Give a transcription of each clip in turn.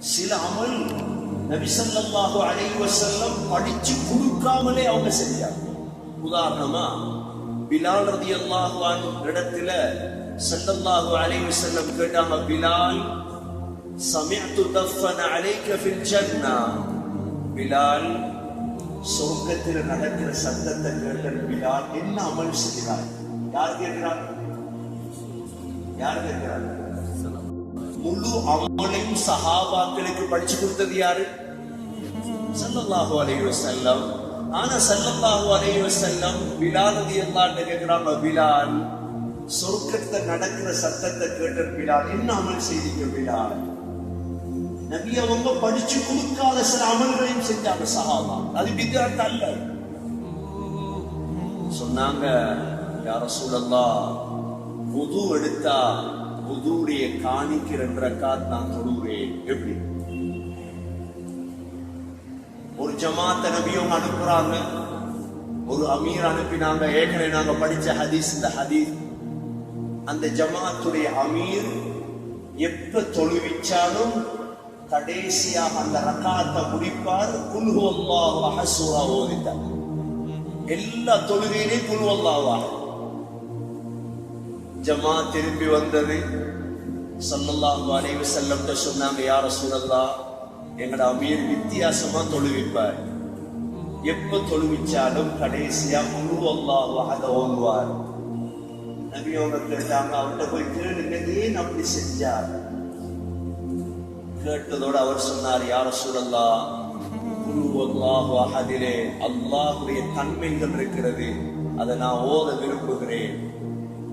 சில அமல் நபிசல்லாஹு ஸல்லல்லாஹு செல்லம் படிச்சு கொடுக்காமலே அவங்க செஞ்சாங்க உதாரணமா பிலால் ரலியல்லாஹு அன்ஹு இடத்துல சல்லல்லாஹு அலைஹி செல்லம் கேட்டாங்க பிலால் சமிஅத்து தஃபன அலைக ஃபில் ஜன்னா. பிலால் சொர்க்கத்தில் நடக்கிற சத்தத்தை கேட்ட பிலால் என்ன அமல் செய்கிறார் யார் கேட்கிறார்? யார் கேட்கிறார்? முழு அமலையும் சஹாபாக்களுக்கு படிச்சு கொடுத்தது யாரு? சல்லல்லாஹு அலைஹி செல்லம் ஆனா சல்லல்லாஹு அலைஹி செல்லம் விலாலதி ரலியல்லாஹு கேட்கிறாங்க விலால் சொர்க்கத்தை நடக்கிற சத்தத்தை கேட்ட பிலால் என்ன அமல் செய்திக்க பிலால்? நபி அவங்க படிச்சு கொடுக்காத சில அமல்களையும் செஞ்சாங்க சஹாபா. அது பித்அத் அல்ல. சொன்னாங்க யார சூழல்லா புது எடுத்தா புதுவுடைய காணிக்கு ரெண்டு ரக்காத் நான் தொழுகிறேன் எப்படி? ஒரு ஜமாத்த நபியும் அனுப்புறாங்க. ஒரு அமீர் அனுப்பினாங்க. ஏற்கனவே நாங்க படிச்ச ஹதீஸ் இந்த ஹதீஸ். அந்த ஜமாத்துடைய அமீர் எப்ப தொழுவிச்சாலும் கடைசியாக அந்த ரக்காத்தை முடிப்பார். குல்ஹு அல்லாஹ் ஓதித்தார் எல்லா தொழுகையிலையும் குல்ஹு அல்லாஹ் ஜமா திரும்பி வந்தது. சல்லல்லாஹு அலைஹி வஸல்லம் சொன்னாங்க யார் ரசூலல்லாஹ் எங்கட அமீர் வித்தியாசமா தொழுவிப்பார். எப்ப தொழுவிச்சாலும் கடைசியா முழு அல்லாஹு அத ஓங்குவார். நபி அவங்க கேட்டாங்க அவர்கிட்ட போய் கேளுங்க ஏன் அப்படி செஞ்சார்? கேட்டதோடு அவர் சொன்னார் யார் சூழல்லா குரு அல்லாஹுடைய தன்மைகள் இருக்கிறது. அதை நான் ஓத விரும்புகிறேன்.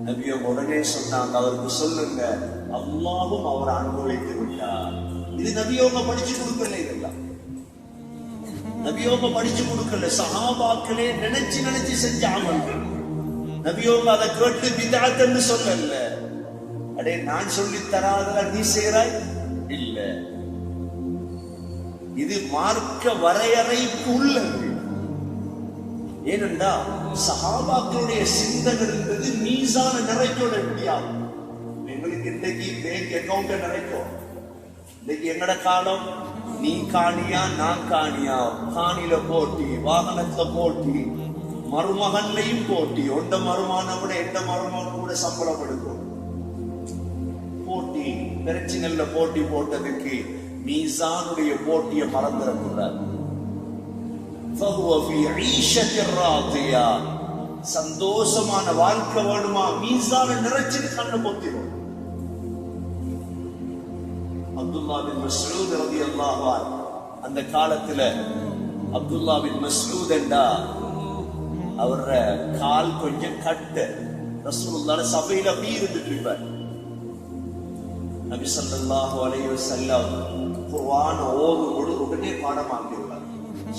நபிய உடனே சொன்னாங்க அவருக்கு சொல்லுங்க. அல்லாவும் அவர் அனுபவித்து விட்டார். இது நபியோக படிச்சு கொடுக்கல இதெல்லாம். நபியோக படிச்சு கொடுக்கல. சஹாபாக்களே நினைச்சு நினைச்சு செஞ்ச அமல்கள் நபியோக அதை கேட்டு பிதாத்தன்னு சொல்லல. அடே நான் சொல்லி தராதல நீ செய்றாய்? இல்ல. இது மார்க்க வரையறைக்கு உள்ளது. ஏனென்றால் சகாபாக்களுடைய சிந்தனை என்பது மீசான நிறைக்கோட முடியாது எங்களுக்கு இன்னைக்கு பேங்க் அக்கௌண்ட் நிறைக்கும் இன்னைக்கு என்னோட காலம் நீ காணியா நான் காணியா? காணில போட்டி வாகனத்துல போட்டி மருமகன்லையும் போட்டி. ஒண்ட மருமான கூட எந்த மருமான கூட சம்பளம் எடுக்கும். போட்டி பிரச்சனைல போட்டி போட்டதுக்கு மீசானுடைய போட்டியை மறந்துடக்கூடாது. சந்தோஷமான வாழ்க்கை வேணுமா மீசான நிறைச்சிட்டு கண்ணு பொத்திடும் அப்துல்லா பின் மஸ்ரூத் ரலியல்லாஹு அன்ஹு அந்த காலத்துல அப்துல்லா பின் மஸ்ரூத் என்றா அவர கால் கொஞ்சம் கட்டு ரசூலுல்லாஹ் சபையில அப்படி இருந்துட்டு இருப்பார் நபி சல்லாஹு அலைஹி செல்லம் குர்ஆன் ஓதும் உடனே பாடமாக்கிடுவார்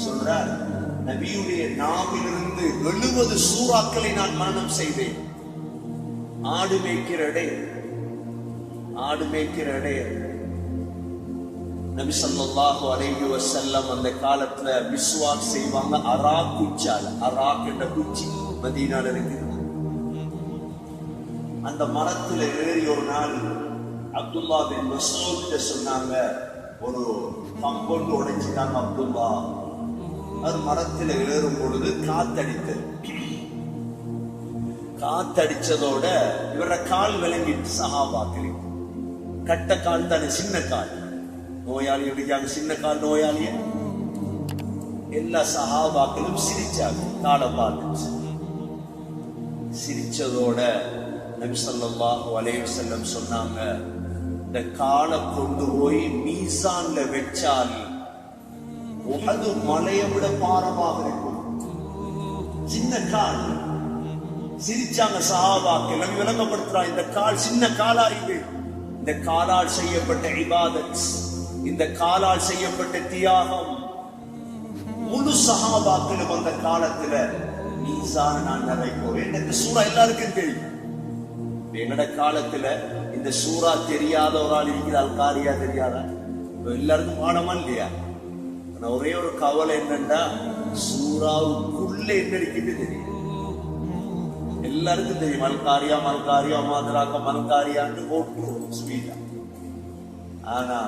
சொல்றார். நபியுடைய நாவிலிருந்து எழுபது சூறாக்களை நான் மரணம் செய்தேன். ஆடு மேய்க்கிற இடை ஆடு மேய்க்கிற இடை நபி சல்லாஹு அலைஹி வஸல்லம் அந்த காலத்துல மிஸ்வாக் செய்வாங்க. அரா குச்சால அராக் என்ற குச்சி மதீனால இருக்குது அந்த மரத்துல ஏறி ஒரு நாள் அப்துல்லா பின் மசூத் சொன்னாங்க. ஒரு கம்பொண்டு உடைச்சிட்டாங்க அப்துல்லா. அது மரத்தில் ஏறும் பொழுது காத்தடித்தது. காத்தடிச்சதோட இவர கால் விளங்கிட்டு சஹாபாக்களி கட்ட கால் தானே சின்ன கால். நோயாளி எப்படிக்காங்க சின்ன கால் நோயாளிய? எல்லா சகாபாக்களும் சிரிச்சாங்க காலை பார்த்து சிரிச்சதோட நபி ஸல்லல்லாஹு அலைஹி வஸல்லம் சொன்னாங்க இந்த காலை கொண்டு போய் மீசான்ல வச்சால் உகது மலையை விட பாரமாக இருக்கும். சின்ன கால். சிரிச்சாங்க சஹாபாக்கள் நபி விளங்கப்படுத்துறான் இந்த கால் சின்ன காலா இது. இந்த காலால் செய்யப்பட்ட இபாதத் இந்த காலால் செய்யப்பட்ட தியாகம். முழு சஹாபாக்களும் அந்த காலத்துல மீசான நான் நிறைப்போம் எனக்கு சூறா எல்லாருக்கும் தெரியும். எங்கட காலத்துல இந்த சூறா தெரியாத ஒரு ஆள் இருக்கிறாள் காரியா தெரியாதா? எல்லாருக்கும் பாடமா இல்லையா? ஆனா ஒரே ஒரு கவலை என்னன்னா சூறாவுக்குள்ள என்ன இருக்குன்னு தெரியும்? எல்லாருக்கும் தெரியும் மல்காரியா மல்காரியா மாதிராக்க மல்காரியான்னு போட்டுருவோம் ஸ்வீட்டா ஆனா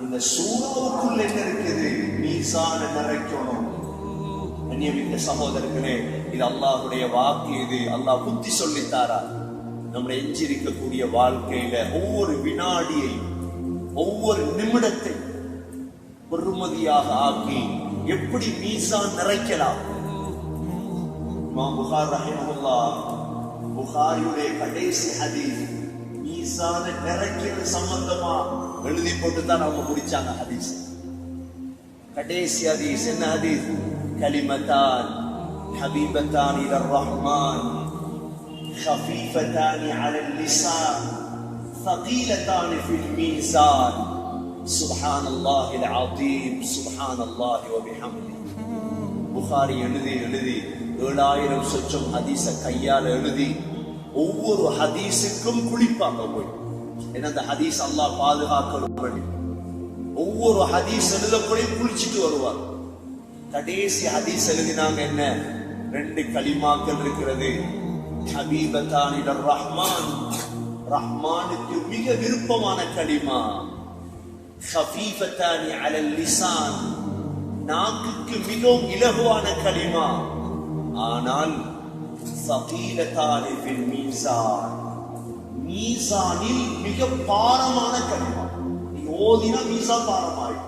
இந்த சூறாவுக்குள்ள என்ன இருக்குது மீசான நிறைக்கணும். அந்நியமிக்க சகோதரர்களே இது அல்லாஹுடைய வாக்கு இது. அல்லாஹ் புத்தி சொல்லித்தாரா? நம்முடைய எஞ்சிருக்கக்கூடிய வாழ்க்கையில ஒவ்வொரு வினாடியை ஒவ்வொரு நிமிடத்தை பெருமதியாக ஆக்கி எப்படி மீசான் நிறைக்கலாம் இமாம் புகார் ரஹிமஹுல்லா புகாரியுடைய கடைசி ஹதீஸ் மீசான நிறைக்கிறது சம்பந்தமா எழுதி போட்டு தான் அவங்க முடிச்சாங்க ஹதீஸ் கடைசி ஹதீஸ் என்ன ஹதீஸ் கலிமத்தான் حبيبتان إلى الرحمن خفيفتان على اللسان ثقيلتان في الميزان சுபஹான் அல்லாஹ் இது அதீம் சுபஹான் அல்லாஹ் புகாரி எழுதி எழுதி. ஏழாயிரம் சொச்சம் ஹதீச கையால் எழுதி. ஒவ்வொரு ஹதீஸுக்கும் குளிப்பாங்க போய். என்ன அந்த ஹதீஸ் அல்லாஹ் பாதுகாக்க ஒவ்வொரு ஹதீஸ் எழுதப்படி குளிச்சுட்டு வருவார் கடைசி ஹதீஸ் எழுதினாங்க என்ன? ரெண்டு களிமாக்கள் இருக்கிறது. ஹபீபத்தானிட ரஹ்மான். ரஹ்மானுக்கு மிக விருப்பமான களிமா. ஹபீபத்தானி அலல் லிசான் நாக்குக்கு மிகவும் இலகுவான களிமா ஆனால் சகீலத்தானி ஃபில் மீசான் மீசானில் மிக பாரமான களிமா நீ ஓதினா மீசான் பாரமாயிடும்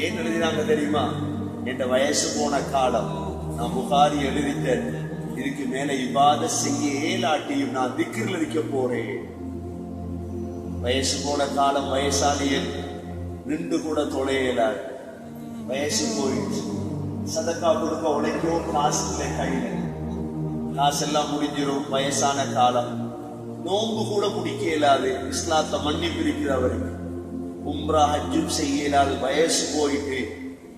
ஏன் எழுதினாங்க தெரியுமா என் வயசு போன காலம் நான் புகாரி எழுதிட்டேன் இதுக்கு மேல இவ்வாத செய்ய ஏலாட்டியும் நான் திக்கிரில் இருக்க போறேன் வயசு போன காலம் வயசாளியில் நின்று கூட தொலையலார் வயசு போயிடுச்சு. சதக்கா கொடுக்க உழைக்கவும் காசு இல்லை கையில. காசெல்லாம் முடிஞ்சிடும் வயசான காலம். நோன்பு கூட பிடிக்க இயலாது. இஸ்லாத்தை மன்னிப்பு இருக்கிறவருக்கு உம்ரா ஹஜ்ஜும் செய்ய இயலாது. வயசு போயிட்டு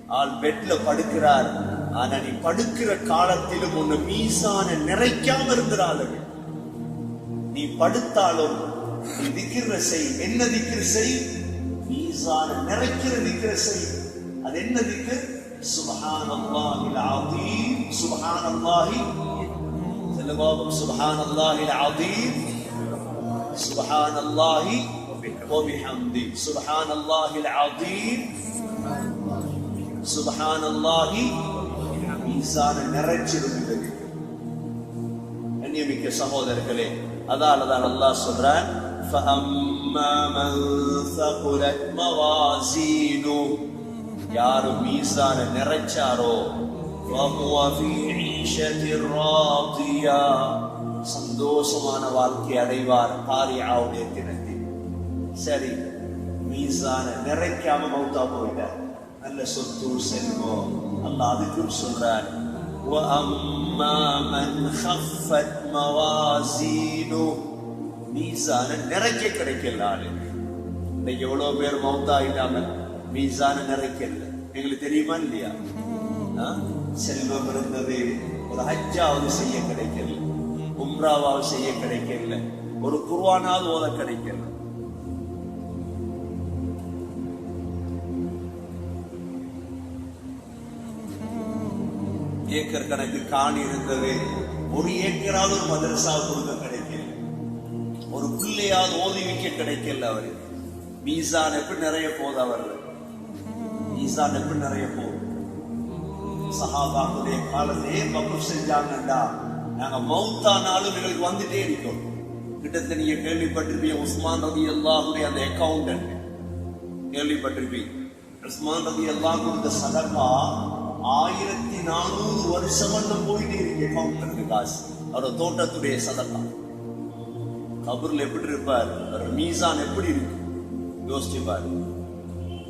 ஆள் பெட்ல படுக்கிறார். ஆனா நீ படுக்கிற காலத்திலும் ஒண்ணு மீசான நிறைக்காம இருக்கிறாள் நீ படுத்தாலும் திக்கிற செய் என்ன திக்கிற செய் மீசான நிறைக்கிற திக்கிற செய் அது என்ன திக்கு சுபஹான் அல்லாஹில் அதீம் சுபஹான் அல்லாஹி செல்லுவாபம் சுபஹான் அல்லாஹில் அதீம் சுபஹான் அல்லாஹி وبحمده سبحان الله العظيم سبحان الله மீசான நிறைச்சிருந்தது கண்ணியமிக்க சகோதரர்களே அதால தான் அல்லாஹ் சொல்றான் فَأَمَّا مَنْ ثَقُلَتْ مَوَازِينُهُ யாரு மீசான நிறைச்சாரோ فَهُوَ فِي عِيشَةٍ رَاضِيَةٍ சந்தோஷமான வாழ்க்கை அடைவார் காரியாவுடைய தினத்தில் சரி மீசான நிறைக்காம மௌத்தா போயிட்டார் நல்ல சொத்து செல்வம் அல்லாஹ் அதுக்கும் சொல்றார் وَأَمَّا مَنْ خَفَّتْ مَوَازِينُهُ மீசான நிறைக்க கிடைக்கல ஆளுங்க இன்னைக்கு எவ்வளவு பேர் மௌத்தாயிட்டாங்க மீசான நிறைக்கல. எங்களுக்கு தெரியுமா இல்லையா? செல்வம் இருந்தது. ஒரு ஹஜ்ஜாவது செய்ய கிடைக்கல. உம்ராவாவது செய்ய கிடைக்கல. ஒரு குர்வானாவது ஓத கிடைக்கல. ஏக்கர் கணக்கு காணி இருந்தது. ஒரு ஏக்கராவது ஒரு மதரசா கொடுக்க கிடைக்கல ஒரு ஓதி வைக்க கிடைக்கல அவருக்கு மீசான் எப்படி நிறைய போகுது அவர் மீசான் எப்படி நிறைய போகுது. சஹாபாக்குடைய காலத்திலே பப்பு செஞ்சாங்கண்டா. நாங்க மௌத்தானாலும் எங்களுக்கு வந்துட்டே இருக்கோம். கிட்டத்தட்ட நீங்க கேள்விப்பட்டிருப்பீங்க உஸ்மான் ரவி அல்லாஹுடைய அந்த அக்கௌண்டன்ட் கேள்விப்பட்டிருப்பீங்க. உஸ்மான் ரவி அல்லாஹ் கொடுத்த சதகா ஆயிரத்தி நானூறு வருஷம் போயிட்டே இருக்கு அக்கௌண்டன்ட் காசு. அவரோட தோட்டத்துடைய சதகா கபூரில் எப்படி இருப்பார்? மீசான் எப்படி இருக்கும்? யோசிச்சு பாரு.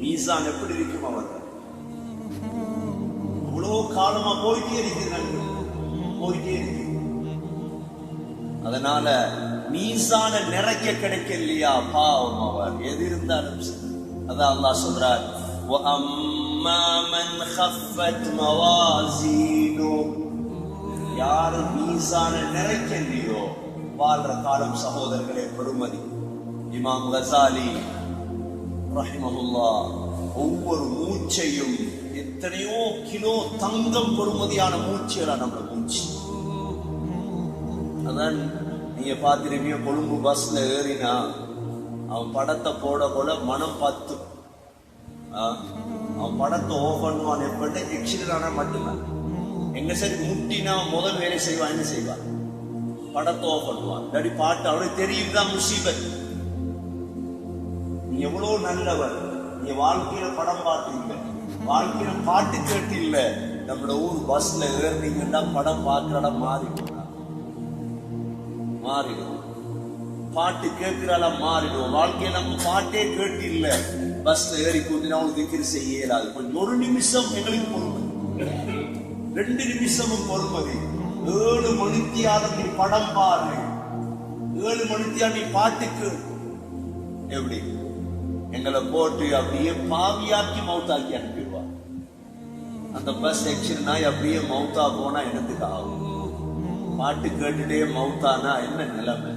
மீசான் எப்படி இருக்கும் அவர்? அவ்வளோ காலமா போயிட்டே இருக்கிறாங்க போயிட்டே இருக்கு. அதனால மீசான நிறைக்க கிடைக்கலையா பாவம் அவர். எது இருந்தாலும் அதான் அல்லா சொல்றார் யாரு மீசான நிறைக்கலையோ வாழ்ற காலம் சகோதரர்களே பெருமதி. இமாம் கசாலி ரஹிமஹுல்லா ஒவ்வொரு மூச்சையும் எத்தனையோ கிலோ தங்கம் பொறுமதியான மூச்சுகளா நம்ம மூச்சு அதான் நீங்க பார்த்திருப்பீங்க கொழும்பு பஸ்ல ஏறினா அவன் படத்தை போட போல மனம் பத்து. அவன் படத்தை ஓபன் பண்ணுவான் எப்பட்ட எக்ஸிடென்ட் ஆனா மட்டும்தான். எங்க சரி முட்டினா முதல் வேலை செய்வான் என்ன செய்வான்? படத்தோ பண்ணுவான் இல்லாட்டி பாட்டு அவனுக்கு தெரியும் தான் முசீபத். நீ எவ்வளவு நல்லவர். நீ வாழ்க்கையில படம் பார்த்தீங்க வாழ்க்கையில பாட்டு கேட்டு இல்ல நம்மளோட ஊர் பஸ்ல ஏறினீங்கன்னா படம் பார்க்கிற இடம் மாறிடும். மாறிடும். பாட்டு கேட்கிறால மாறிடும். வாழ்க்கையில நம்ம பாட்டே கேட்டு இல்ல பஸ்ல ஏறி கூட்டினா அவனுக்கு திக்கிரி செய்ய இயலாது கொஞ்சம் ஒரு நிமிஷம் எங்களுக்கு பொறுமை. ரெண்டு நிமிஷமும் பொறுமதி ஏழு மணித்தியாக நீ படம் பாரு. ஏழு மணித்தியா நீ பாட்டுக்கு. எப்படி? எங்களை போட்டு அப்படியே பாவியாக்கி மவுத்தாக்கி அனுப்பிடுவா. அந்த பஸ் ஆக்சிடென்ட் அப்படியே மவுத்தா போனா என்னத்துக்கு ஆகும்? பாட்டு கேட்டுட்டே மவுத்தானா என்ன நிலைமை?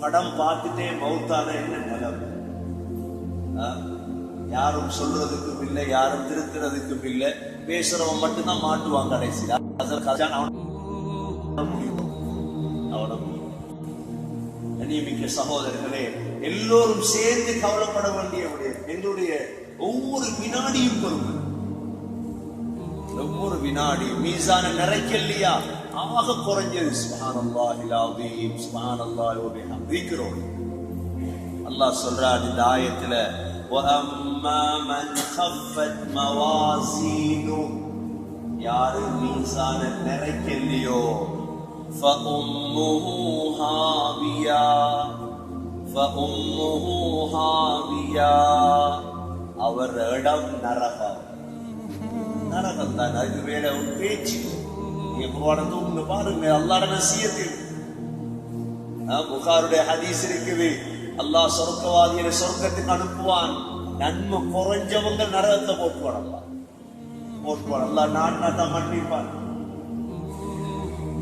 படம் பார்த்துட்டே மவுத்தானா என்ன நிலைமை? யாரும் சொல்றதுக்கும் இல்லை யாரும் திருத்துறதுக்கும் இல்லை. பேசுறவன் மட்டும்தான் மாட்டுவான் கடைசியில். கண்ணியமிக்க சகோதரர்களே எல்லோரும் சேர்ந்து கவலைப்பட வேண்டிய எங்களுடைய ஒவ்வொரு வினாடியும் பொறுப்பு ஒவ்வொரு வினாடி மீசான நிறைக்கலையா ஆக குறைஞ்சது. சுபானல்லா இலாதீம் சுபானல்லா ஒரு நம்பிக்கிறோம் அல்லாஹ் சொல்றாரு இந்த ஆயத்துல யாரு மீசான நிறைக்கலையோ فَأُمُّهُ هَاوِيَةٌ فَأُمُّهُ هَاوِيَةٌ அவர் இடம் நரகம் நரகம் தான் அதுக்கு வேற ஒரு பேச்சு நீங்க குர்ஆனை தூங்க பாருங்க அல்லாஹ்ட நசியத்தில் புகாருடைய ஹதீஸ் இருக்குது அல்லாஹ் சொர்க்கவாதியை சொர்க்கத்துக்கு அனுப்புவான் நன்மை குறைஞ்சவங்க நரகத்தை போட்டுவான் அல்லாஹ் போட்டுவான் அல்லாஹ் நான் தான் மன்னிப்பான்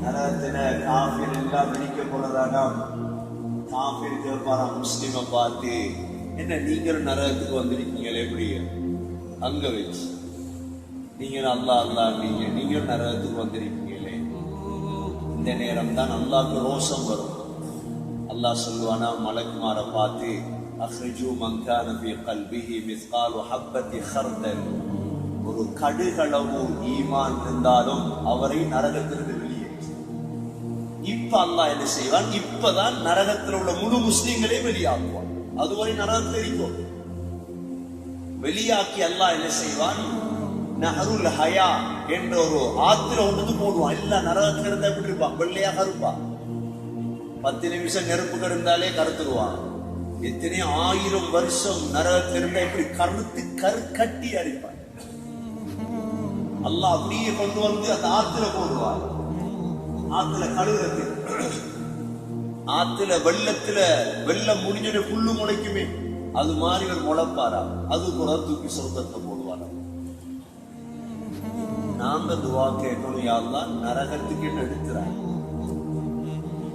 நரகத்தின காஃபிர் எல்லாம் பிடிக்க போனதானா காஃபிர் கேட்பாராம் முஸ்லீமை பார்த்து என்ன நீங்களும் நரகத்துக்கு வந்திருக்கீங்களே எப்படி அங்க வச்சு நீங்களும் அல்லா அல்லா நீங்க நீங்களும் நரகத்துக்கு வந்திருக்கீங்களே. இந்த நேரம் தான் அல்லாஹ்க்கு ரோஷம் வரும். அல்லாஹ் சொல்லுவானா மலக்குமார பார்த்து அஹ்ரிஜு மங்கான ஃபி கல்பிஹி மிஸ்காலு ஹப்பத்தி ஹர்தல் ஒரு கடுகளவு ஈமான் இருந்தாலும் அவரை நரகத்திலிருந்து இப்ப அல்லாஹ் என்ன செய்வான்? இப்பதான் நரகத்தில் உள்ள முழு முஸ்லிம்களே வெளியாக்குவான். அதுவரை நரகத்தில் இருக்கும். வெளியாக்கி அல்லாஹ் என்ன செய்வான்? நஹருல் ஹயா என்ற ஒரு ஆத்துல ஒன்று போடுவான். எல்லா நரகத்துல இருந்தா எப்படி இருப்பான்? வெள்ளையா கருப்பா பத்து நிமிஷம் நெருப்பு கருந்தாலே கருத்துருவான் எத்தனை ஆயிரம் வருஷம் நரகத்தில் இருந்தா இப்படி கருத்து கரு கட்டி அடிப்பான். அல்லாஹ் அப்படியே கொண்டு வந்து அந்த ஆத்துல போடுவான். ஆத்துல கழுகுறது ஆத்துல வெள்ளத்துல வெள்ளம் முடிஞ்சது புல்லு முளைக்குமே. அது மாதிரி ஒரு முளைப்பாரா அது கூட தூக்கி சொர்க்கத்தை போடுவாரா. நாம துவா கேட்கணும் யாரெல்லாம் நரகத்துக்கு நடுத்துறான்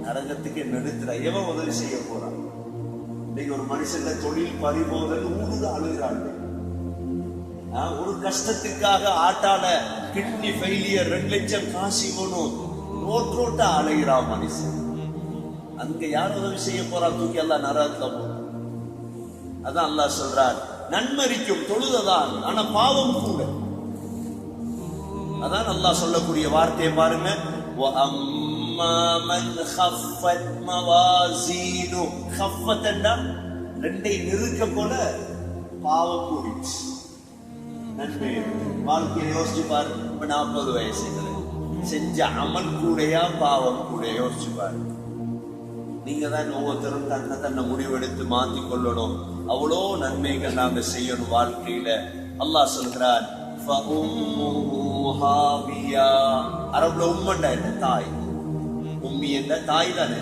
நரகத்துக்கு நடுத்துறான் எவன் உதவி செய்ய போறான் இன்னைக்கு ஒரு மனுஷன் தொழில் பறிபோதல் ஊடுக அழுகிறாங்க ஒரு கஷ்டத்துக்காக ஆட்டால கிட்னி ஃபெயிலியர் ரெண்டு லட்சம் காசி வேணும். ரோட்ரோட்டா அலைகிறா மனுஷன். அங்க யார் உதவி செய்ய போறா? தூக்கி எல்லாம் நரகத்துல போகும் அதான் அல்லாஹ் சொல்றார் நன்மரிக்கும் தொழுததான் ஆனா பாவம் கூட. அதான் நல்லா சொல்லக்கூடிய வார்த்தையை பாருங்க. ரெண்டை நிறுக்க போல பாவம் கூடிச்சு நன்மை. வாழ்க்கையை யோசிச்சு பாருங்க நாற்பது வயசு. செஞ்ச அமல் கூடையா பாவம் கூட யோசிச்சுப்பாரு நீங்க தான் ஒவ்வொருத்தரும் தன்னை தன்னை முடிவெடுத்து மாத்தி கொள்ளணும். அவ்வளோ நன்மைகள் நாம செய்யணும் வாழ்க்கையில. அல்லாஹ் சொல்கிறான் அரபுல உம்மண்டா என்ன? தாய். உம்மி என்ன? தாய் தானே.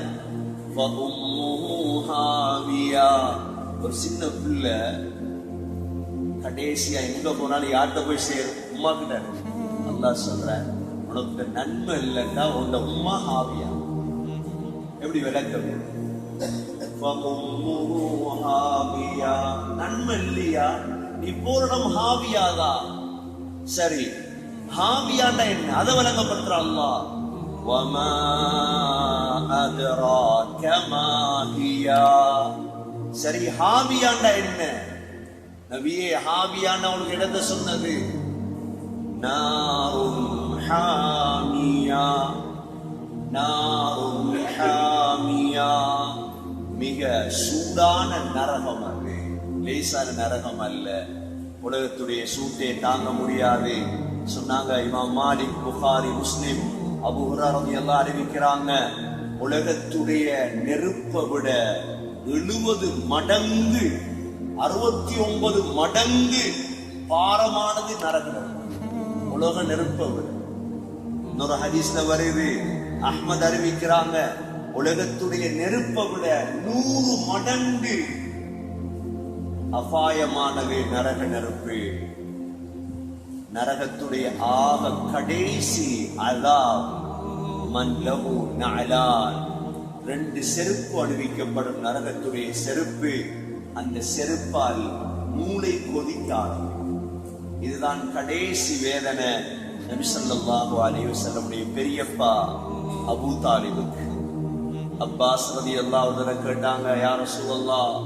ஒரு சின்ன பிள்ளை கடைசியா எங்க போனாலும் யார்கிட்ட போய் சேரும்? உமா கிட்ட அல்லாஹ் சொல்றேன் உனக்கு நன்மை இல்லைன்னா உன்னோட உம்மா ஹாவியா எப்படி விளக்கம் فَأُمُّهُ هَاوِيَةٌ. நன்மை இல்லையா நீ பூரணம் ஹாவியாதா சரி ஹாவியாண்டா என்ன அதை விளங்கப்படுத்துற அல்லாஹ் وَمَا أَدْرَاكَ مَا هِيَ சரி ஹாவியாண்டா என்ன நபியே ஹாவியான அவனுக்கு இடத்த சொன்னது நாரும் ஹாமியா نار ஹாமியா மிக சூடான நரகம் அது. லேசான நரகம் அல்ல. உலகத்துடைய சூட்டை தாங்க முடியாது. சொன்னாங்க இமாம் மாலிக் புகாரி முஸ்லிம். அபு எல்லாம் அறிவிக்கிறாங்க உலகத்துடைய நெருப்பை விட எழுபது மடங்கு அறுபத்தி ஒன்பது மடங்கு பாரமானது நரகம். உலக நெருப்பை விட. இன்னொரு ஹதீஸ்ல வருது. அஹ்மத் அறிவிக்கிறாங்க உலகத்துடைய நெருப்பை விட நூறு மடங்கு அபாயமானது நரக நெருப்பு. நரகத்துடைய ஆக கடைசி அதா மன்லவு நஅலான். ரெண்டு செருப்பு அணிவிக்கப்படும் நரகத்துடைய செருப்பு அந்த செருப்பால் மூளை கொதிக்காது இதுதான் கடைசி வேதனை. நபிசல்லாஹு ஸல்லல்லாஹு பெரியப்பா அபூ தாலிபுக்கு. அப்பாஸ் ரலியல்லாஹு அன்ஹு கேட்டாங்க யார ரசூலல்லாஹ்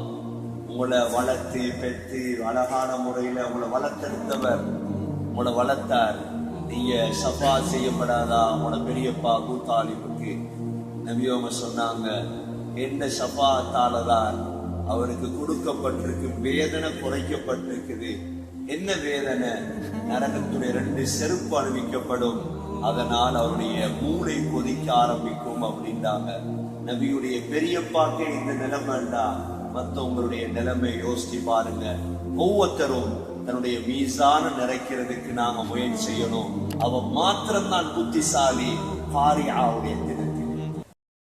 உங்களை வளர்த்து பெற்று அழகான முறையில உங்களை வளர்த்தெடுத்தவர் உங்களை வளர்த்தார். நீங்க சஃபா செய்யப்படாதா? உங்களோட பெரியப்பா அபூ தாலிபுக்கு நபியோங்க சொன்னாங்க என்ன சஃபாத்தால தான் அவருக்கு கொடுக்கப்பட்டிருக்கு வேதனை குறைக்கப்பட்டிருக்குது. என்ன வேதனை? நரகத்துடைய ரெண்டு செருப்பு அணிவிக்கப்படும். அதனால் அவருடைய மூளை கொதிக்க ஆரம்பிக்கும் அப்படின்றாங்க. நபியுடைய பெரியப்பாக்கே இந்த நிலைமைண்டா மத்தவங்களுடைய நிலைமை யோசிச்சு பாருங்க. ஒவ்வொருத்தரும் தன்னுடைய மீசான நிறைக்கிறதுக்கு நாம முயற்சி செய்யணும். அவன் மாத்திரம்தான் புத்திசாலி. காரியாவுடைய